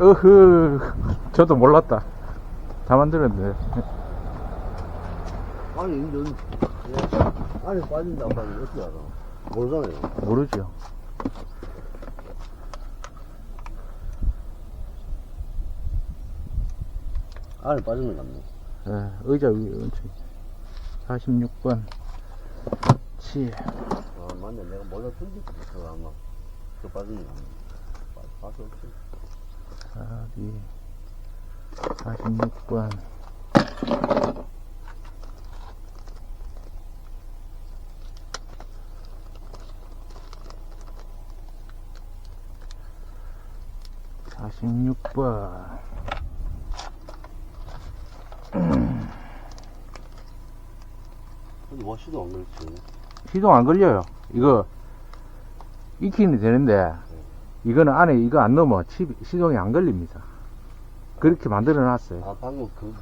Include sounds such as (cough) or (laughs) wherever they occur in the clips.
으흐, 저도 몰랐다. 다 만들었는데. 아니, 예. 안에 빠진다, 안 빠진다, 어떻게 알아? 모르잖아요. 모르죠. 안에 빠진 건 같네. 예, 의자 위에 얹혀 46번. 7. 아, 맞네. 내가 던졌어. 그거 아마. 그 빠진 건 같네. 봐- 봐서 없지. 4, 46번. 사십육 번 근데 와시도 안 그렇지. 시동 안 걸려요. 이거 익히면 되는데 이거는 안에 이거 안 넣으면 치- 시동이 안 걸립니다. 그렇게 만들어 놨어요. 아, 방금 그,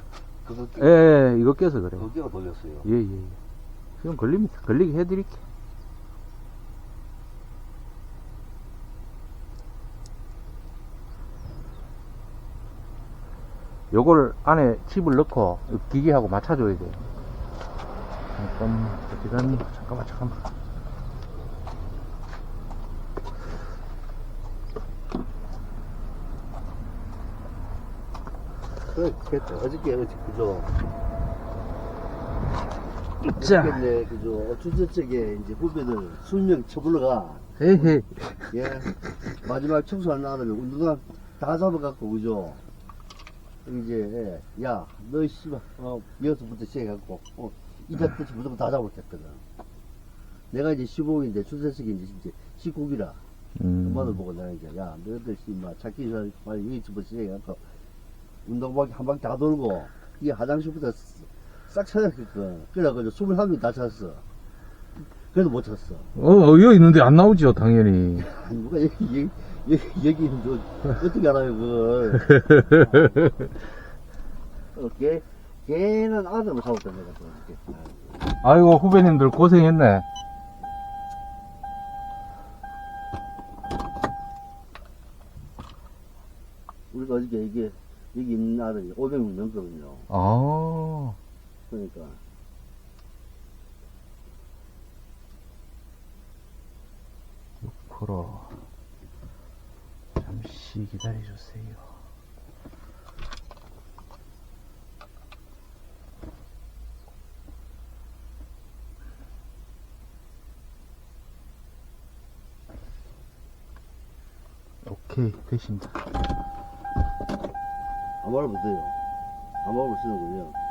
그거, 끼- 예, 예, 이거 껴서 그래요. 거기가 돌렸어요. 예, 예. 예. 시동 걸립니다. 걸리게 해드릴게. 요걸 안에 칩을 넣고 기계하고 맞춰줘야 돼요. 잠깐만, 어디 갔니? 잠깐만, 잠깐만. 그래, 그랬죠. 어저께, 어저께, 그죠. 자. 어저께, 그죠. 주제 쪽에 이제 후배들 수명 쳐불러 가. 헤헤. 예. 마지막 청소하는 아들이 운동화 다 잡아갖고, 그죠. 이제, 예. 야, 너, 씨발, 어, 여기서부터 시작해갖고, 어, 이자 끝이 무조건 다 잡았겠거든. 내가 이제 15인데, 출세식이 이제, 이제 19기라. 음. 엄마들 보고 내가 이제, 야, 너희들 씨발, 찾기 전에, 빨리 여기서부터 시작해갖고, 운동복 한 바퀴 다 돌고, 이 화장실부터 싹 찾아갔거든. 그래가지고 21명 다 찾았어. 그래도 못 찾았어. 어, 어, 여기 있는데 안 나오죠, 당연히. (laughs) 아니, 누가 여기, 여기, 여기, 여기 있는 저, 어떻게 알아요, 그걸. (laughs) 어, 걔, 걔는 아들을 잡았다, 내가. 또 이렇게. 아이고, 후배님들 고생했네. 우리가 어저께 이게, 여기 있는 아들이 500명 넘거든요. 아, 그러니까. 프로. 잠시 기다려주세요. 오케이, 됐습니다. 아마를 못해요. 아마를 쓰는 거예요.